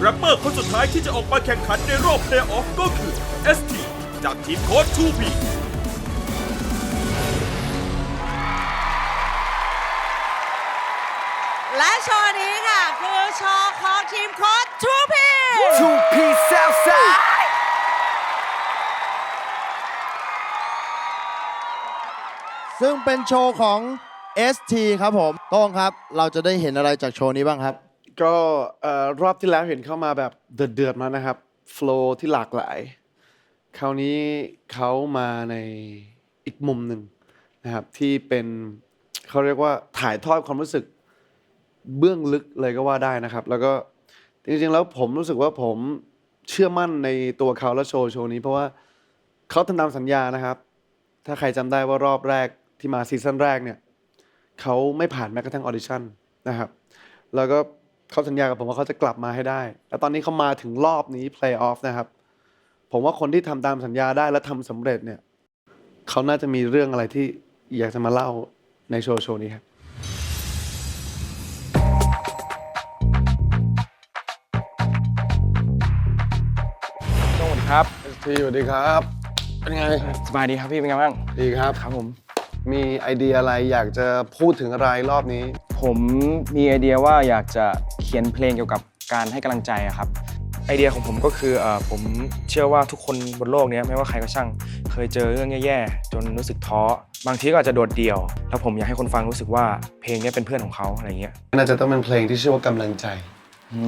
แรปเปอร์คนสุดท้ายที่จะออกมาแข่งขันในรอบเพลย์ออฟก็คือ ST จากทีมโค้ช 2P และโชว์นี้ค่ะ คือโชว์ของทีมโค้ชทูพี Two piece Southside ซึ่งเป็นโชว์ของ ST ครับผมโต้งครับ เราจะได้เห็นอะไรจากโชว์นี้บ้างครับ ก็เอ่อรอบที่แล้วเห็นเข้ามาแบบเดือดๆมานะครับโฟล์ที่หลากหลาย คราวนี้เขามาในอีกมุมหนึ่งนะครับที่เป็นเขาเรียกว่าถ่ายทอดความรู้สึกเบื้องลึกเลยก็ว่าได้นะครับ แล้วก็จริงๆแล้วผมรู้สึกว่าผมเชื่อมั่นในตัวเขาและโชว์โชว์นี้เพราะว่าเขาทำตามสัญญานะครับ ถ้าใครจำได้ว่ารอบแรกที่มาซีซั่นแรกเนี่ยเขาไม่ผ่านแม้กระทั่งออดิชั่นนะครับ แล้วก็ เขาสัญญากับผมว่าเขาจะกลับมาให้ได้ แล้วตอนนี้เขามาถึงรอบนี้ Play Off นะครับ ผมว่าคนที่ทำตามสัญญาได้และทำสำเร็จเนี่ยเขาน่าจะมีเรื่องอะไรที่อยากจะมาเล่าในโชว์โชว์นี้ครับสวัสดีครับทีสวัสดีครับ เป็นไง สบายดีครับพี่เป็นไงบ้าง ดีครับ ครับผม มีไอเดียอะไรอยากจะพูดถึงอะไรรอบนี้ ผมมีไอเดียว่าอยากจะเขียนเพลงเกี่ยวกับการให้กำลังใจอะครับไอเดียของผมก็คือเออผมเชื่อว่าทุกคนบนโลกเนี้ยไม่ว่าใครก็ช่าง เคยเจอเรื่องแย่ๆจนรู้สึกท้อ บางทีก็อาจจะโดดเดี่ยว แล้วผมอยากให้คนฟังรู้สึกว่าเพลงเนี้ยเป็นเพื่อนของเขาอะไรเงี้ยน่าจะต้องเป็นเพลงที่ชื่อว่ากำลังใจ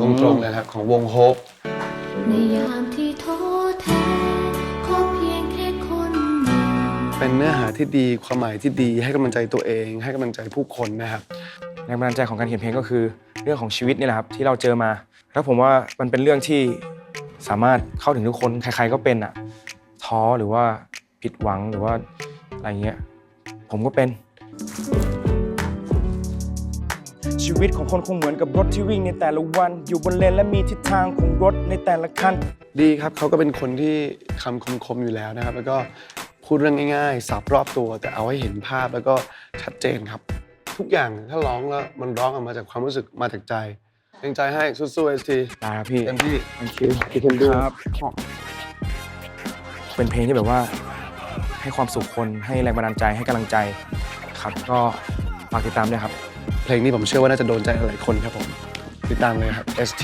ตรงๆเลยครับของวงโฮปในยามที่ท้อแท้ขอเพียงแค่คนหนึ่งเป็นเนื้อหาที่ดีความหมายที่ดีให้กำลังใจตัวเอง ให้กำลังใจผู้คนนะครับ รงบันดาลใจของการเขียนเพลงก็คือเรื่องของชีวิตนี่แหละครับที่เราเจอมา แล้วผมว่ามันเป็นเรื่องที่สามารถเข้าถึงทุกคนใครๆก็เป็นอะท้อหรือว่าผิดหวังหรือว่าอะไรเงี้ยผมก็เป็น ชีวิตของคนคงเหมือนกับรถที่วิ่งในแต่ละวัน อยู่บนเลนและมีทิศทางของรถในแต่ละคันดีครับเขาก็เป็นคนที่คำคมๆอยู่แล้วนะครับ แล้วก็พูดเรื่องง่ายๆสับรอบตัวแต่เอาให้เห็นภาพแล้วก็ชัดเจนครับ ทุกอย่างถ้าร้องแล้วมันร้องออกมาจากความรู้สึกมาจากใจเป็นใจให้สู้ๆเอสทีได้ครับพี่เต็มที่ thank you พี่เคนดูครับเป็นเพลงที่แบบว่า ให้ความสุขคนให้แรงบันดาลใจให้กำลังใจครับก็ฝากติดตามด้วยครับ เพลงนี้ผมเชื่อว่าน่าจะโดนใจหลายคนครับผม ติดตามเลยครับ ST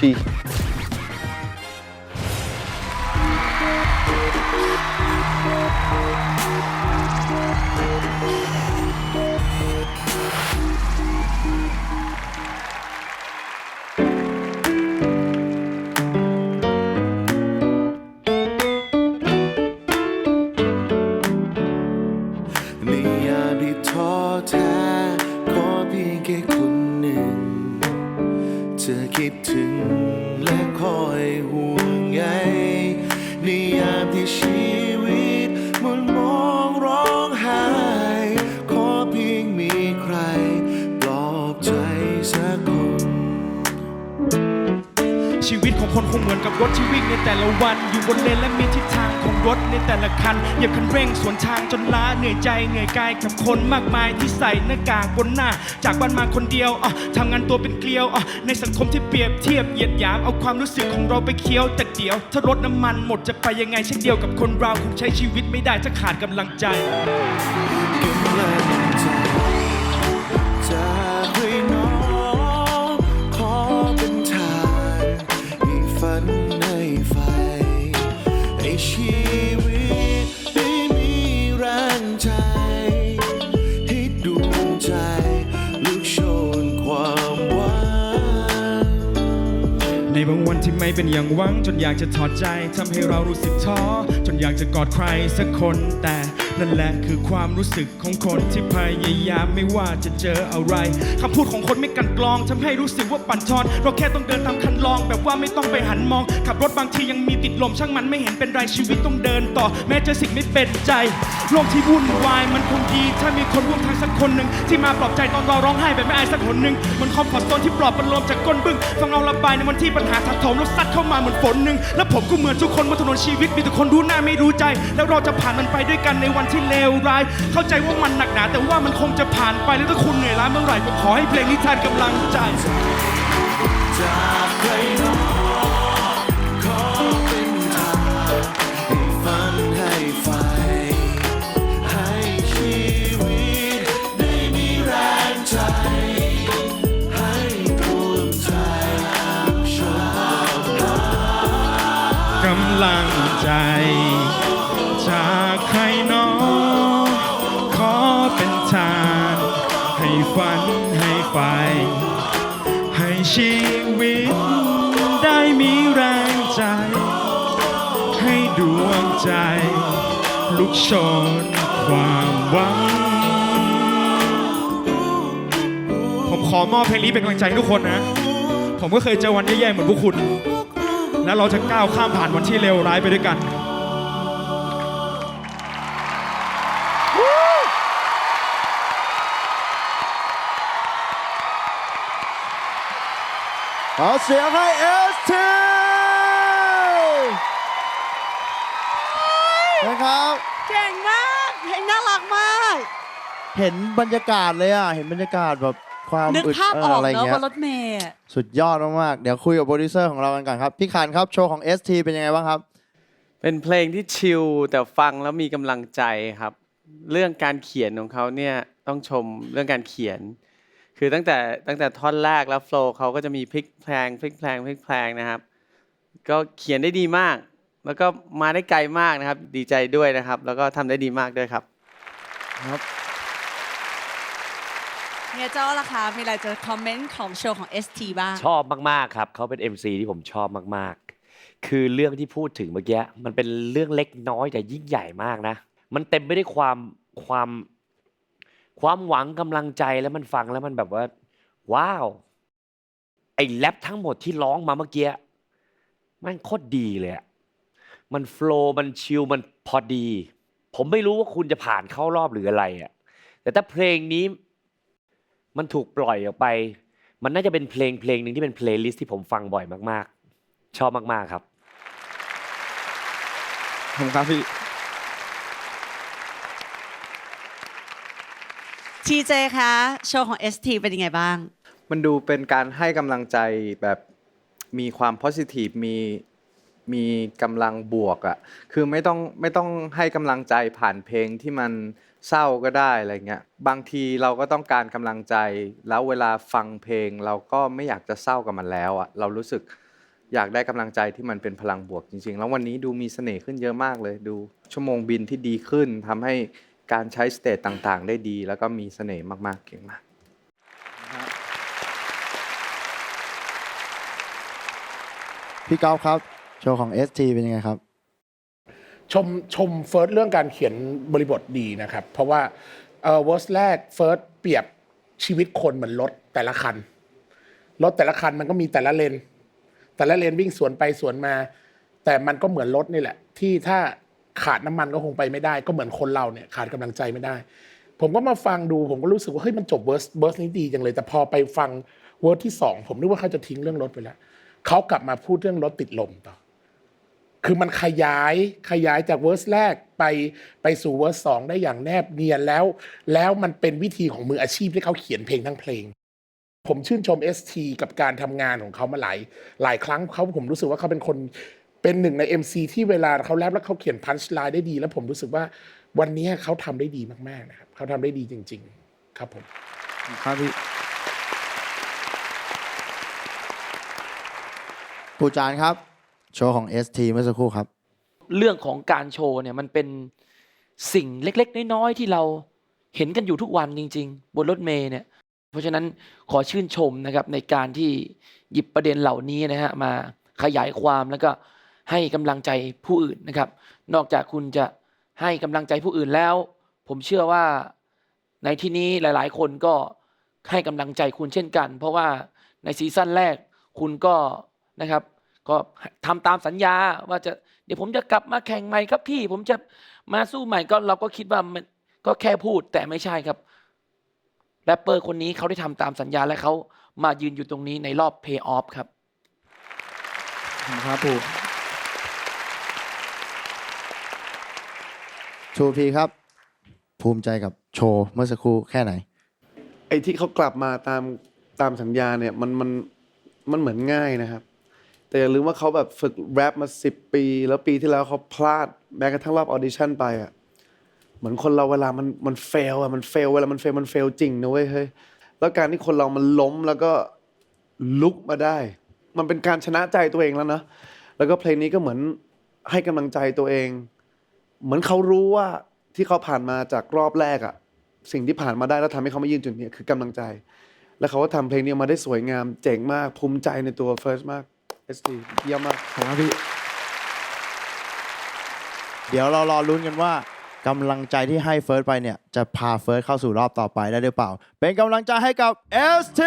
ของคนคงเหมือนกับรถที่วิ่งในแต่ละวัน อยู่บนเลนและมีทิศทางของรถในแต่ละคันเหยียบคันเร่งสวนทางจนล้าเหนื่อยใจเหนื่อยกายกับคนมากมายที่ใส่หน้ากากบนหน้า จากบ้านมาคนเดียวอะทำงานตัวเป็นเกลียวอะในสังคมที่เปรียบเทียบเหยียดหยามเอาความรู้สึกของเราไปเคี้ยวแต่เดียวถ้ารถน้ำมันหมดจะไปยังไงเช่นเดียวกับคนเราคงใช้ชีวิตไม่ได้ถ้าขาดกำลังใจ ไม่เป็นอย่างหวัง จนอยากจะถอดใจทำให้เรารู้สึกท้อจนอยากจะกอดใครสักคนแต่ นั่นแหละคือความรู้สึกของคนที่พยายามไม่ว่าจะเจออะไรคำพูดของคนไม่กันกรองทำให้รู้สึกว่าปั่นทอนเราแค่ต้องเดินตามคันลอง แบบว่าไม่ต้องไปหันมอง ขับรถบางทียังมีติดลมช่างมันไม่เห็นเป็นไรชีวิตต้องเดินต่อ แม้เจอสิ่งไม่เป็นใจโลกที่วุ่นวายมันคงดี ถ้ามีคนร่วมทางสักคนหนึ่งที่มาปลอบใจตอนเราร้องไห้แบบไม่อายสักคนหนึ่งเหมันคอมฟอร์ตโซนที่ปลอบประโลมจากก้นบึ้งฟังเราระบายในวันที่ปัญหาถาโถมแล้วซัดเข้ามาเหมือนฝนหนึ่งและผมก็เหมือนทุกคนบนถนนชีวิตมีแต่คนรู้หน้าไม่รู้ใจ แล้วเราจะผ่านมันไปด้วยกันในวันที่เลวร้าย เข้าใจว่ามันหนักหนา แต่ว่ามันคงจะผ่านไปแล้วถ้าคุณเหนื่อยล้าเมื่อไหร่ก็ขอให้เพลงนี้แทนกำลังใจจากใครน้อ วิต ได้มีแรงใจ ให้ดวงใจ ลุกชนความหวัง ผมขอมอบเพลงนี้เป็นกำลังใจให้ทุกคนนะ ผมก็เคยเจอวันแย่ๆเหมือนพวกคุณ และเราจะก้าวข้ามผ่านวันที่เลวร้ายไปด้วยกัน ขอเสียงให้ ST นะครับเก่งมากเพลงน่ารักมาก เห็นบรรยากาศเลยอะ เห็นบรรยากาศแบบความนึกอึดภาพออกอะไรเนอะเงี้บยนรถเมย์อะสุดยอดมากๆ เดี๋ยวคุยกับโปรดิวเซอร์ของเรากันก่อนครับ พี่ขานครับโชว์ของ ST เป็นยังไงบ้างครับ เป็นเพลงที่ชิลแต่ฟังแล้วมีกำลังใจครับ เรื่องการเขียนของเขาเนี่ยต้องชมเรื่องการเขียน คือตั้งแต่ตั้งแต่ท่อนแรกแล้วโฟล์เขาก็จะมีพลิกแพลงพลิกแพลงพลิกแพลงนะครับ ก็เขียนได้ดีมาก แล้วก็มาได้ไกลมากนะครับ ดีใจด้วยนะครับ แล้วก็ทำได้ดีมากด้วยครับ เมียเจ้าล่ะคะมีอะไรจะคอมเมนต์ของโชว์ของ ST บ้าง ชอบมาก ๆ ครับ เขาเป็น MC ที่ผมชอบมาก ๆ คือเรื่องที่พูดถึงเมื่อกี้มันเป็นเรื่องเล็กน้อยแต่ยิ่งใหญ่มากนะ มันเต็มไปด้วยความความ ความหวังกำลังใจแล้วมันฟังแล้วมันแบบว่า ว้าว ไอ้แรปทั้งหมดที่ร้องมาเมื่อกี้มันโคตรดีเลยอะมันโฟล์มันชิลมันพอดี ผมไม่รู้ว่าคุณจะผ่านเข้ารอบหรืออะไรอะแต่ถ้าเพลงนี้มันถูกปล่อยออกไป มันน่าจะเป็นเพลงเพลงหนึ่งที่เป็นเพลย์ลิสต์ที่ผมฟังบ่อยมาก ๆ ชอบมาก ๆ ครับผมครับพี่ ทีเจคะโชว์ของ ST เป็นยังไงบ้าง มันดูเป็นการให้กำลังใจแบบมีความ positive มีมีกำลังบวกอะ่ะคือไม่ต้องไม่ต้องให้กำลังใจผ่านเพลงที่มันเศร้าก็ได้อะไรเงี้ยบางทีเราก็ต้องการกำลังใจ แล้วเวลาฟังเพลง เราก็ไม่อยากจะเศร้ากับมันแล้วอะ่ะเรารู้สึกอยากได้กำลังใจที่มันเป็นพลังบวกจริง ๆ แล้ววันนี้ดูมีเสน่ห์ขึ้นเยอะมากเลยดูชั่วโมงบินที่ดีขึ้นทำให้ การใช้สเตจต่างๆ ได้ดี แล้วก็มีเสน่ห์มากๆเก่งมาก พี่ก้าวครับ โชว์ของ ST เป็นยังไงครับ ชมชมเฟิร์สเรื่องการเขียนบริบทดีนะครับ เพราะว่าเอ่อเวอร์สแรกเฟิร์สเปรียบชีวิตคนเหมือนรถแต่ละคันรถแต่ละคันมันก็มีแต่ละเลนแต่ละเลนวิ่งสวนไปสวนมา แต่มันก็เหมือนรถนี่แหละ ที่ถ้า ขาดน้ำมันก็คงไปไม่ได้ ก็เหมือนคนเราเนี่ยขาดกำลังใจไม่ได้ ผมก็มาฟังดูผมก็รู้สึกว่าเฮ้ยมันจบเวอร์สเวอร์สนี้ดีจังเลย แต่พอไปฟังเวอร์สที่สองผมนึกว่าเขาจะทิ้งเรื่องรถไปแล้วเขากลับมาพูดเรื่องรถติดลมต่อคือมันขยายขยายจากเวอร์สแรกไปไปสู่เวอร์สสองได้อย่างแนบเนียนแล้ว แล้วมันเป็นวิธีของมืออาชีพที่เขาเขียนเพลงทั้งเพลง ผมชื่นชม ST กับการทำงานของเขามาหลายหลายครั้งเขาผมรู้สึกว่าเขาเป็นคน เป็นหนึ่งใน MC ที่เวลาเขาแรปแล้วเขาเขียนพันช์ไลน์ได้ดี แล้วผมรู้สึกว่าวันนี้เขาทำได้ดีมากๆนะครับเขาทำได้ดีจริง ๆ ครับผมครับพี่ปูจานครับ โชว์ของ ST เมื่อสักครู่ครับ เรื่องของการโชว์เนี่ยมันเป็นสิ่งเล็กๆ น้อยๆ ที่เราเห็นกันอยู่ทุกวันจริง ๆ บนรถเมล์เนี่ย เพราะฉะนั้นขอชื่นชมนะครับในการที่หยิบประเด็นเหล่านี้นะฮะมาขยายความแล้วก็ ให้กำลังใจผู้อื่นนะครับ นอกจากคุณจะให้กำลังใจผู้อื่นแล้ว ผมเชื่อว่าในที่นี้หลาย ๆ คนก็ให้กำลังใจคุณเช่นกัน เพราะว่าในซีซั่นแรกคุณก็นะครับ ก็ทำตามสัญญาว่าจะเดี๋ยวผมจะกลับมาแข่งใหม่ครับพี่ ผมจะมาสู้ใหม่ก็เราก็คิดว่ามันก็แค่พูดแต่ไม่ใช่ครับแรปเปอร์คนนี้เขาได้ทำตามสัญญาและเขามายืนอยู่ตรงนี้ในรอบเพย์ออฟครับครับปู ชูพีครับ ภูมิใจกับโชว์เมื่อสักครู่แค่ไหน ไอ้ที่เขากลับมาตามตามสัญญาเนี่ยมันมันมันเหมือนง่ายนะครับ แต่อย่าลืมว่าเขาแบบฝึกแรปมาสิบปี แล้วปีที่แล้วเขาพลาดแม้กระทั่งรอบออดิชั่นไปอะเหมือนคนเราเวลามันมันเฟลอะมันเฟลเวลามันเฟลมันเฟลจริงนะเว้ยเฮ้ยแล้วการที่คนเรามันล้มแล้วก็ลุกมาได้ มันเป็นการชนะใจตัวเองแล้วนะแล้วก็เพลงนี้ก็เหมือนให้กำลังใจตัวเอง เหมือนเขารู้ว่าที่เขาผ่านมาจากรอบแรกอะสิ่งที่ผ่านมาได้แล้วทำให้เขามายืนจุดนี้คือกำลังใจ แล้วเขาก็ทำเพลงนี้มาได้สวยงาม เจ๋งมากภูมิใจในตัว First มาก ST เยี่ยมมากครับพี่ เดี๋ยวเรารอลุ้นกันว่ากำลังใจที่ให้เฟิร์สไปเนี่ย จะพาเฟิร์สเข้าสู่รอบต่อไปได้หรือเปล่า เป็นกำลังใจให้กับ ST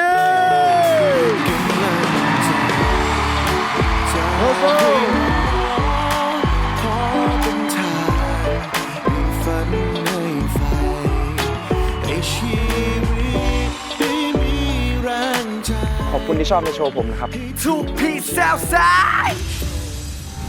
คุณที่ชอบในโชว์ผมนะครับ